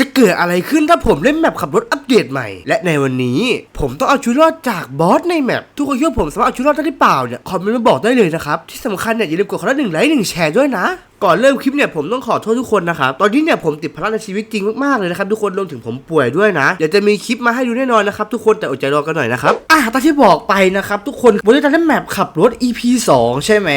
จะเกิดอะไรขึ้นถ้าผมเล่นแมปขับรถอัปเดตใหม่ และในวันนี้ ผมต้องเอาชีวิตรอดจากบอสในแมปทุกคนคิดว่าผมสามารถเอาชีวิตรอดได้หรือเปล่าเนี่ยคอมเมนต์มาบอกได้เลยนะครับที่สำคัญเนี่ยอย่าลืมกดคนละหนึ่งไลค์หนึ่งแชร์ด้วยนะ ก่อนเริ่มคลิปเนี่ยผมต้องขอโทษทุกคนนะครับ ตอนนี้เนี่ยผมติดภาระในชีวิตจริงมากๆเลยนะครับทุกคนรวมถึงผมป่วยด้วยนะ เดี๋ยวจะมีคลิปมาให้ดูแน่นอนนะครับทุกคนแต่อดใจรอกันหน่อยนะครับ อะตามที่บอกไปนะครับทุกคนวันนี้จะเล่นแมปขับรถ EP 2 ใช่ไหม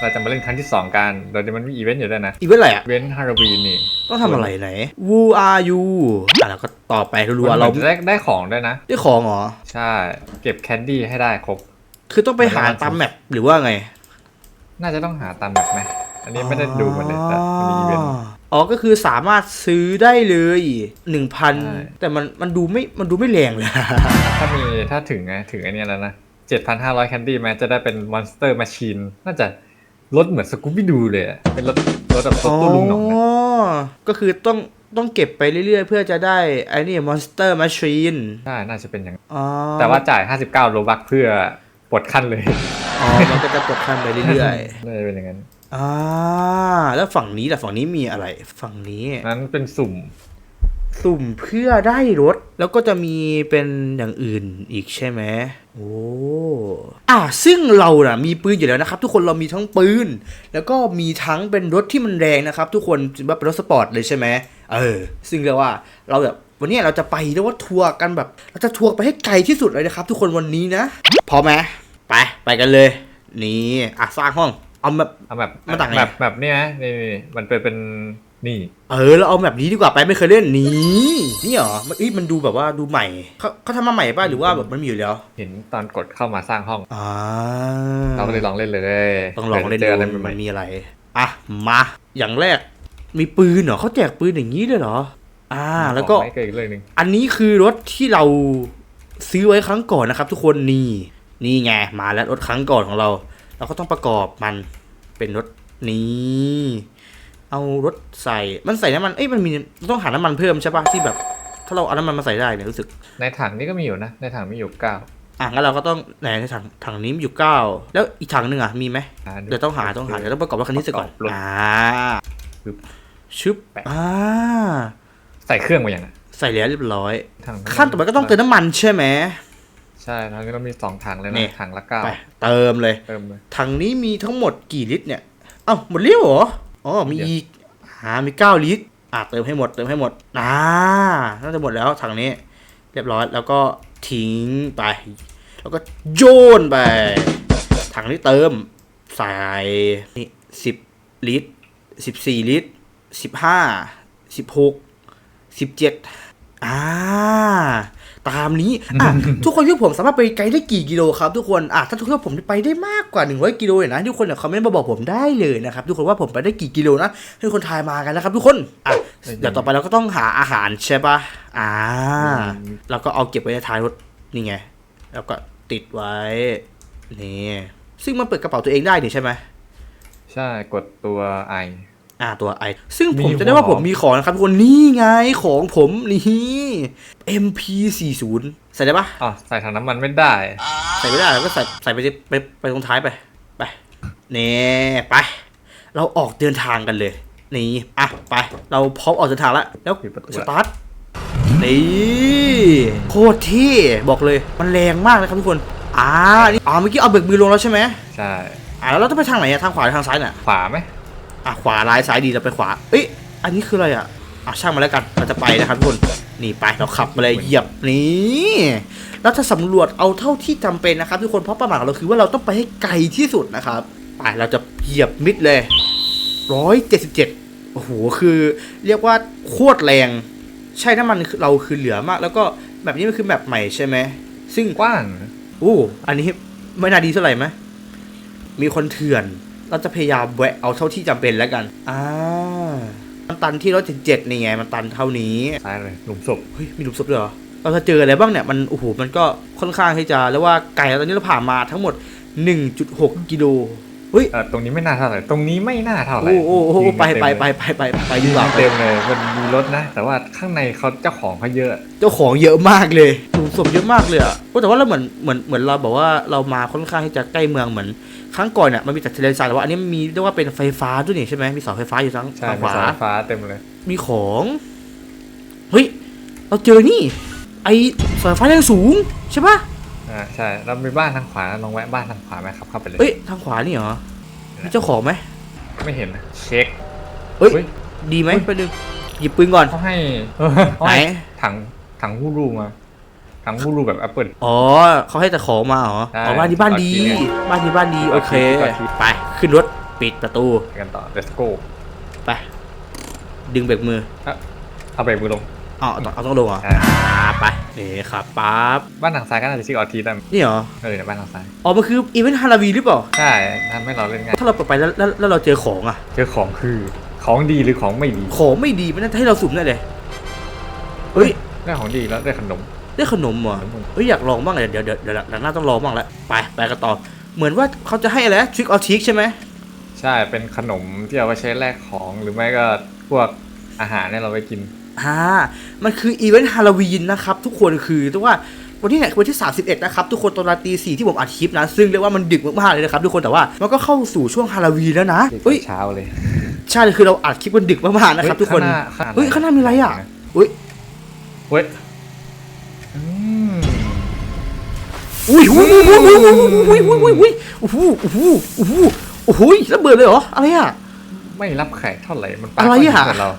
เราจะมาเล่นครั้งที่ 2 กันโดยที่มันมีอีเวนต์อยู่ด้วยนะ อีเวนต์อะไรอะ อีเวนต์ฮาโลวีนนี่ ต้องทำอะไรไหน Who are you อะแล้วก็ต่อไปรัวๆเราเราจะได้ได้ของด้วยนะ ได้ของเหรอ ใช่ เก็บแคนดี้ให้ได้ครบ คือต้องไปหาตามแมปหรือว่าไง น่าจะต้องหาตามแบบไหม อันนี้ไม่ได้ดูมันเลยแต่มันมีอีเวนต์ อ๋อ ก็คือสามารถซื้อได้เลยหนึ่งพันใช่ แต่มันมันดูไม่มันดูไม่แรงเลย ถ้ามีถ้าถึงไงถึงไอเนี้ยแล้วนะ 7,500 แคนดี้แม้จะได้เป็นมอนสเตอร์แมชชีนน่าจะรถเหมือนสกูบี้ดูเลยอะเป็นรถรถแบบรถตู้ลุงหนองนะก็คือต้องต้องเก็บไปเรื่อยๆ เพื่อจะได้ไอ้นี่ Monster Machine ใช่ น่าจะเป็นอย่างอ๋อแต่ว่าจ่าย 59 โลบักเพื่อปลดขั้นเลย อ๋อมันก็จะกดขั้นไปเรื่อยน่าจะเป็นอย่างนั้นๆอ่าแล้วฝั่งนี้ล่ะฝั่งนี้มีอะไร ฝั่งนี้ นั้นเป็นสุ่ม สุ่มเพื่อได้รถ แล้วก็จะมีเป็นอย่างอื่นอีกใช่ไหมโอ้อะซึ่งเราน่ะมีปืนอยู่แล้วนะครับ ทุกคนเรามีทั้งปืน แล้วก็มีทั้งเป็นรถที่มันแรงนะครับ ทุกคนว่าเป็นรถสปอร์ตเลยใช่ไหมเออ ซึ่งเรียกว่าเราแบบวันนี้เราจะไปเรียกว่าทัวร์กันแบบ เราจะทัวร์ไปให้ไกลที่สุดเลยนะครับ ทุกคนวันนี้นะพร้อมไหมไปไปกันเลย นี่อะสร้างห้อง เอาแบบเอาแบบมันต่างไงแบบแบบเนี้ยนี่นี่มันเป็นเป็นนี่ เออเราเอาแบบนี้ดีกว่าไปไม่เคยเล่นนี่นี่เหรอมันเอ้ยมันดูแบบว่าดูใหม่เขาเขาทำมาใหม่ป่ะหรือว่าแบบมันมีอยู่แล้ว เห็นตอนกดเข้ามาสร้างห้องอ่าเราก็เลยลองเล่นเลยต้องลองเล่นเจออะไรดูใหม่มันมีอะไรอะมาอย่างแรก มีปืนเหรอเขาแจกปืนอย่างนี้ด้วยเหรอ อ่าๆแล้วก็ไม่เกิดอีกเรื่องหนึ่งอันนี้คือรถที่เราซื้อไว้ครั้งก่อนนะครับ ทุกคนนี่นี่ไงมาแล้วรถครั้งก่อนของเรา เราก็ต้องประกอบมัน เป็นรถนี้เอารถใส่มันใส่น้ำมันเอ้ยมันมีต้องหาน้ำมันเพิ่มใช่ปะที่แบบ ถ้าเราเอาน้ำมันมาใส่ได้เนี่ยรู้สึก ในถังนี่ก็มีอยู่นะ ในถังมีอยู่เก้าอะงั้นเราก็ต้องไหนในถังถังนี้มีอยู่เก้าแล้วอีกถังหนึ่งอะมีไหมอ่าเดี๋ยวต้องหาต้องหาเดี๋ยวต้องประกอบรถคันนี้เสร็จก่อนประกอบรถอ่าปึ๊บชึบแปะอ่าใส่เครื่องมาอย่างน่ะใส่แล้วเรียบร้อยถังขั้นต่อไปก็ต้องเติมน้ำมันใช่ไหม ใช่ทางนี้เรามีสองถังเลยนี่ นะถังละเก้าไปเติมเลย เติมเลยถังนี้มีทั้งหมดกี่ลิตรเนี่ย เอ้าหมดแล้วเหรอ อ๋อ มีเดี๋ยวอีกอ่ามีเก้าลิตร อ่าเติมให้หมด เติมให้หมด อ่า น่าจะหมดแล้วถังนี้ เรียบร้อย แล้วก็ทิ้งไป แล้วก็โยนไป ถังนี้เติม ใส่นี่สิบลิตรสิบสี่ลิตรสิบห้าสิบหกสิบเจ็ดอ่า ตามนี้อะทุกคนคิดว่าผมสามารถไปไกลได้กี่กิโลครับทุกคนอะถ้าทุกคนว่าผมไปได้มากกว่า 100 กิโลเนี่ยนะทุกคนเนี่ยคอมเมนต์มาบอกผมได้เลยนะครับทุกคนว่าผมไปได้กี่กิโลนะให้ทุกคนทายมากันนะครับ ทุกคนอะเดี๋ยวต่อไปเราก็ต้องหาอาหารใช่ปะอ่าเราก็เอาเก็บไว้ในท้ายรถนี่ไง แล้วก็ติดไว้นี่ซึ่งมันเปิดกระเป๋าตัวเองได้นี่ใช่ไหมใช่กดตัวไอ อ่าตัวไอซึ่งผมมีจะได้ว่าหัวผมมีของนะครับทุกคนนี่ไงของผมนี่ MP40 ใส่ได้ปะอ๋อใส่ถังน้ำมันไม่ได้ ใส่ไม่ได้เราก็ใส่ใส่ไปไปไปตรงท้ายไป ไปนี่ไป เราออกเดินทางกันเลย นี่อะไปเราพร้อมออกเดินทางแล้วแล้วปิดประตูสตาร์ทนี่โคตรเที่บอกเลยมันแรงมากนะครับทุกคนอ่านี่อ่าเมื่อกี้เอาเบรกมือลงแล้วใช่ไหมใช่อ่าแล้วเราต้องไปทางไหนอะทางขวาหรือทางซ้ายน่ะขวาไหม อะขวาร้ายซ้ายดีเราไปขวา เอ้ยอันนี้คืออะไรอะอะช่างมาแล้วกันเราจะไปนะครับทุกคนนี่ไปเราขับมาเลยเหยียบนี่แล้วจะสำรวจเอาเท่าที่จำเป็นนะครับทุกคนเพราะเป้าหมายของเราคือว่าเราต้องไปให้ไกลที่สุดนะครับไปเราจะเหยียบมิดเลยร้อยเจ็ดสิบเจ็ดโอ้โหคือเรียกว่าโคตรแรง ใช่น้ำมันคือเราคือเหลือมาก แล้วก็แบบนี้มันคือแบบใหม่ใช่ไหมซึ่งกว้างอู้อันนี้ไม่น่าดีเท่าไหร่ไหมมีคนเถื่อน เราจะพยายามแวะเอาเท่าที่จำเป็นแล้วกันอ่ามันตันที่ร้อยเจ็ดนี่ไง มันตันเท่านี้ซ้ายเลยหลุมศพเฮ้ยมีหลุมศพด้วยเหรอเราจะเจออะไรบ้างเนี่ยมันโอ้โหมันก็ค่อนข้างที่จะเรียกว่าไก่ตอนนี้เราผ่านมาทั้งหมด 1.6 กิโลเฮ้ยเออตรงนี้ไม่น่าเท่าไหร่ตรงนี้ไม่น่าเท่าไหร่โอ้โอ้โอ้ยิงไปเต็มไปเลยไปไปไปไปดียิงกว่าไปเต็มเลยมันมีรถนะ แต่ว่าข้างในเขาเจ้าของเขาเยอะ เจ้าของเยอะมากเลยหลุม ศพเยอะมากเลยอะโอ้แต่ว่าเราเหมือนเหมือนเหมือนเราบอกว่าเรามาค่อนข้างที่จะใกล้เมืองเหมือนครั้งก่อนเนี่ยมันมีแต่ทะเลทรายแต่ว่าอันนี้มันมีเรียกว่าเป็นไฟฟ้าด้วยนี่ใช่ไหมมีเสาไฟฟ้าอยู่ทั้งใช่ทางขมีวาสายฟ้าเต็มเลย มีของเราเจอนี่ ไอสายไฟแรงสูงใช่ปะอ่าใช่เรามีบ้านทางขวาลองแวะบ้านทางขวาไหมครับเข้าไปเลยเอ้ยทางขวานี่เหรอมีเจ้าของไหมไม่เห็นนะเช็คเอ้ยเฮ้ยดีไหมไปดึงหยิบปืนก่อนเขาให้เขาไหนให้ถังถังฮูรูมา ถังฮูรูแบบแอปเปิล อ๋อเขาให้แต่ของมาเหรอใช่อ๋อบ้านนี้บ้านดีก่อนที่บ้านนี้บ้านดีก่โออนเคที่ก่อนที่ไปขึ้นรถปิดประตูไปกันต่อ let's go ไป ดึงเบรกมือเอาเบรกมือลง อ๋อเอาเอาต้องลงเหรอใช่ อ่าไปนี่ครับปั๊บบ้านทางซ้ายก็น่าจะชื่อออทีได้นี่เหรอเออเนี่ยบ้านทางซ้าย อ๋อมันคืออีเวนต์ฮาราวีหรือเปล่า ใช่ทำให้เราเล่นง่าย ถ้าเราเปิดไปแล้วแล้วแล้วเราเจอของอะ เจอของคือของดีหรือของไม่ดี ของไม่ดีมันน่าจะให้เราสุ่มได้เลยเฮ้ย ได้ของดีแล้วได้ขนม ได้ขนมเหรอขนมเฮ้ยอยากลองบ้างเลยเดี๋ยวเดี๋ยวเดี๋ยวหลังหน้าต้องลองบ้างแล้วไปไปกันต่อ เหมือนว่าเขาจะให้อะไรทริกออทิกใช่ไหมใช่เป็นขนมที่เอาไว้ใช้แลกของหรือไม่ก็พวกอาหารเนี่ยเราไปกินอ่ามันคืออีเวนต์ฮาโลวีนนะครับทุกคนคือแต่ว่าวันที่ไหนวันที่ 31 นะครับ ทุกคนตอนราตรีสี่ที่ผมอัดคลิปนะ ซึ่งเรียกว่ามันดึกมากๆเลยนะครับ ทุกคนแต่ว่ามันก็เข้าสู่ช่วงฮาโลวีนแล้วนะเฮ้ยเช้าเลย ใช่เลยคือเราอัดคลิปมันดึกมากๆนะครับ ทุกคนเฮ้ยข้างหน้ามีอะไรอะเฮ้ยเฮ้ย อุ้ยอุ้ยอุ้ยอุ้ยอุ้ยอุ้ยอุ้ยอุ้ยโอ้โหโอ้โหโอ้โหโอ้โหระเบิดเลยเหรอ อะไรอะ ไม่รับแขกเท่าไหร่ มันปาอะไรอะก้นหินใส่เรา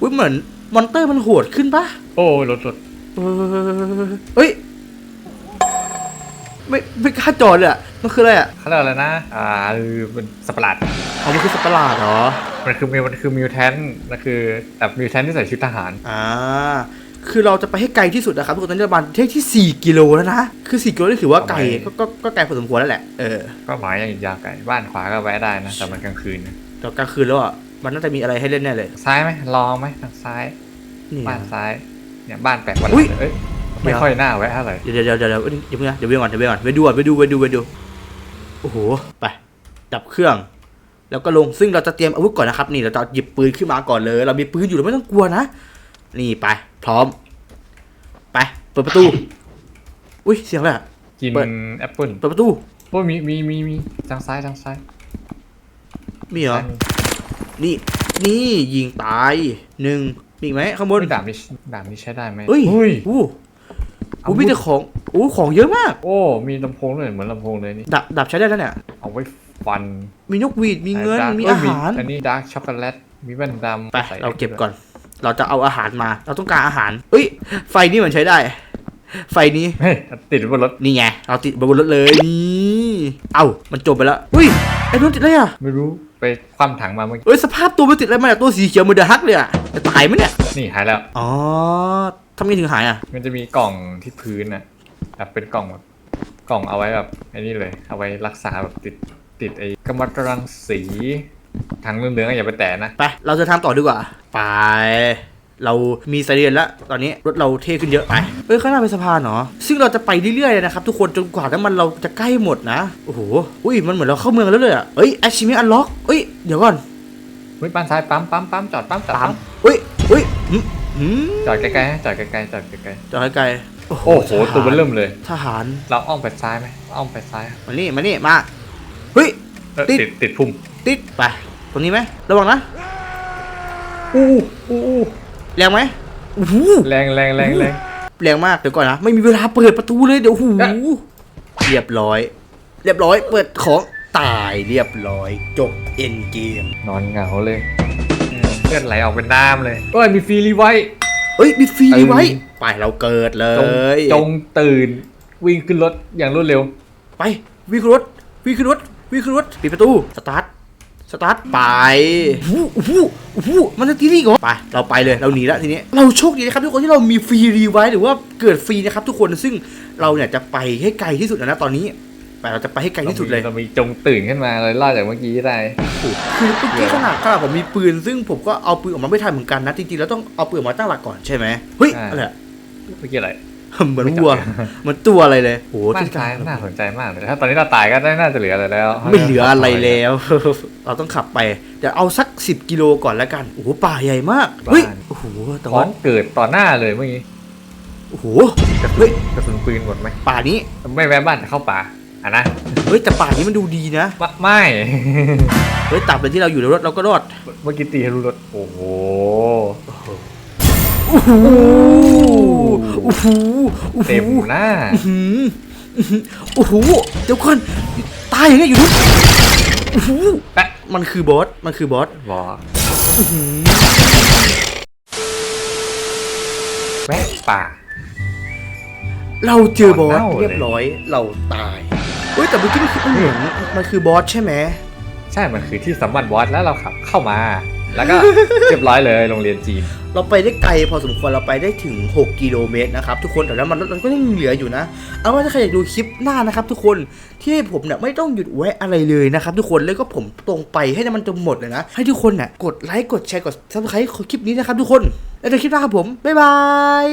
อุ้ยเหมือนมอนเตอร์มันโหดขึ้นปะโอ้รถรถเออเฮ้ย ไม่ไม่กล้าจอดเลยอะ มันคืออะไรอะเขาเรียกอะไรนะ อ่าคือเป็นสัตว์ประหลาดอ๋อมันคือสัตว์ประหลาดเหรอ มันคือมิวมันคือมิวแทนมันคือแบบมิวแทนที่ใส่ชุดทหาร อ่า คือเราจะไปให้ไกลที่สุดนะครับทุกคนตอนนี้ประมาณที่ 4 กิโลแล้วนะ คือ 4 กิโลนี่ถือว่าไกลทำไมก็ก็ก็ไกลพอสมควรแล้วแหละ เออ ก็หมายอย่างอีกยาวไกล บ้านขวาก็แวะได้นะ แต่มันกลางคืนนะแต่กลางคืนแล้วอะ มันน่าจะมีอะไรให้เล่นแน่เลย ซ้ายไหมลองไหมทางซ้ายนี่บ้านซ้าย เนี่ยบ้านแปลกประหอุ๊ลายดเลยเอ้ย ไม่ค่อยน่าแวะเท่าไหร่เดี๋ยวเดี๋ยวเดี๋ยวเดี๋ยวเดี๋ยวเดี๋ยวเพิ่งนะเดี๋ยวเว้ก่อนเดี๋ยวเว้ก่อนไปดูก่อนไปดูไปดูไปดู โอ้โห ไป ดับเครื่อง แล้วก็ลง ซึ่งเราจะเตรียมอาวุธก่อนนะครับ นี่เราจะหยิบปืนขึ้นมาก่อนเลย เรามีปืนอยู่เราไม่ต้องกลัวนะ นี่ไป พร้อม ไป เปิดประตู อุ้ยเสียงอะไรอะ กินเปิด แอปเปิ้ลเปิดประตูโอ้ยมีมีมีมีทางซ้ายทางซ้ายมีเหรอ ซ้ายมีนี่ นี่ยิงตายหนึ่งมีอีกไหมข้างบนไม่ดาบนี้ดาบนี้ใช้ได้ไหมเฮ้ยอุ้ย อู้อาวุอู้ธ มีแต่ของอู้ของเยอะมาก โอ้ มีลำโพงด้วยเหมือนลำโพงเลยนี่ ดับดับใช้ได้แล้วเนี่ย เอาไว้ฟันมีนกหวีด มีเงินดร์กมีเยอาหาร อันนี้ดาร์กช็อกโกแลต มีแว่นดำไป ใส่เราเก็บก่อน เราจะเอาอาหารมา เราต้องการอาหารเอ้ย ไฟนี่มันใช้ได้ ไฟนี้เฮ้ยติดบนรถนี่ไงเราติดบนรถเลยนี่เอ้ามันจมไปแล้วอุ้ยไอ้นุ่นติดอะไรอะไม่รู้ไปคว่ำถังมาเมื่อกี้เอ้ยสภาพตัวมันติดอะไรมาเนี่ยตัวสีเขียวเหมือนเดอะฮักเลยอะจะตายไหมเนี่ยนี่หายแล้วอ๋อทำไงถึงหายอะ มันจะมีกล่องที่พื้นน่ะแบบเป็นกล่องแบบกล่องเอาไว้แบบไอ้นี่เลย เอาไว้รักษาแบบติดติดไอ้กำมะตรังสี ถังเหลืองๆอะอย่าไปแตะนะ ไป เราจะทำต่อดีกว่า ไป เรามีไซเรนแล้ว ตอนนี้รถเราเท่ขึ้นเยอะไป เอ้ยข้างหน้าเป็นสะพานเหรอ ซึ่งเราจะไปเรื่อยๆเลยนะครับ ทุกคนจนกว่าน้ำมันเราจะใกล้หมดนะ โอ้โห อุ้ย มันเหมือนเราเข้าเมืองแล้วเลยอะเอ้ย achievement unlock เอ้ย เดี๋ยวก่อนเฮ้ยบ้านซ้ายปั๊มปั๊มปั๊มจอดปั๊มจอดตามปั๊มเอ้ยเอ้ยหืมหืมจอดไกลๆนะจอดไกลๆจอดไกลจอดไกลๆโอ้โหๆโอ้โหตัวมันเริ่มเลย ทหาร เราอ้อมไปซ้ายไหมอ้อมไปซ้ายมานี่มานี่มา เฮ้ย เอ้ยติดติด ติดพุ่ม ติดไปตรงนี้ไหมระวังนะอู้อู้อู้แรงไหมโอ้โหแรงแรงแรงแรงแรงมากเดี๋ยวก่อนนะไม่มีเวลาเปิดประตูเลยเดี๋ยวโอ้โหอะเรียบร้อย เรียบร้อยเปิดของตายเรียบร้อยจบเอ็นเกมนอนเหงาเลยอืมเลือดไหลออกเป็นน้ำเลยเอ้ยมีฟรีรีไวท์เอ้ยมีฟรีตื่นไว้ไปเราเกิดเลจงยจงตื่นวิ่งขึ้นรถอย่างรวดเร็ว ไปวิ่งขึ้นรถวิ่งขึ้นรถวิ่งขึ้นรถปิดประตูสตาร์ท สตาร์ทไปโอ้โหโอ้โหมันจะตีนี่ก่อนไป เราไปเลย เราหนีแล้วทีนี้ เราโชคดีนะครับทุกคนที่เรามีฟรีรีไวท์หรือว่าเกิดฟรีนะครับทุกคน ซึ่งเราเนี่ยจะไปให้ไกลที่สุดแล้วนะตอนนี้ ไปเราจะไปให้ไกลที่สุดเลย เรามีจงตื่นขึ้นมาเลยล่าจากเมื่อกี้ได้คือเมื่อกี้ขนาดขนาดผมมีปืน ซึ่งผมก็เอาปืนออกมาไม่ทันเหมือนกันนะ จริงๆแล้วต้องเอาปืนออกมาตั้งหลักก่อนใช่ไหมเฮ้ยอ่าอะไรอะเมื่อกี้อะไร เหมือนวัวเหมันตัวอะไรเลยโอ้โหบ้านที่กซ้ายลางน่าสนใจมากเลยถ้าตอนนี้เราตายก็น่าจะเหลืออะไรแล้ว ไม่เหลืออะไรแล้ว เราต้องขับไปเดี๋ยวเอาสัก10กิโลก่อนแล้วกันโอ้โหป่าใหญ่มากเฮ้ยโอ้โหแต่ท้อว่างเกิดต่อหน้าเลยเมื่อกี้โอ้โหกระสุเฮ้นยกระสุนปืนหมดไหมป่านี้ไม่แวะบ้านแต่เข้าป่าอะนะเฮ้ยแต่ป่านี้มันดูดีนะไม่ไม่เฮ้ยตับเลยที่เราอยู่ในรถเราก็รอดเมื่อกี้ตีทะลุรถโอ้โหอู้ โอ้โหโอ้โหโอ้โหเต็มหน้าอื้อหืออื้อหือโอ้โหเดี๋ยวก่อนตายอย่างเงี้ยอยู่นู้นโอ้โหแปะมันคือบอสมันคือบอสบอกแวะป่า เราเจอบอสเน่าเลยเรียบร้อยเราตายเฮ้ยแต่เมื่อกี้มันคือมันเหมือนมันคือบอสใช่ไหมใช่มันคือที่สัมบันบอสแล้วเราขับเข้ามา แล้วก็เรียบร้อยเลยโรงเรียนจีน เราไปได้ไกลพอสมควรเราไปได้ถึง 6 กิโลเมตรนะครับทุกคนแต่แล้วมันมันก็ยังเหลืออยู่นะ เอาว่าถ้าใครอยากดูคลิปหน้านะครับ ทุกคนที่ผมเนี่ยไม่ต้องหยุดแวะอะไรเลยนะครับ ทุกคนแล้วก็ผมตรงไปให้มันจนหมดเลยนะ ให้ทุกคนเนี่ยกดไลค์กดแชร์กดซับสไครต์คลิปนี้นะครับทุกคนแล้วเจอคลิปหน้าครับผมบ๊ายบาย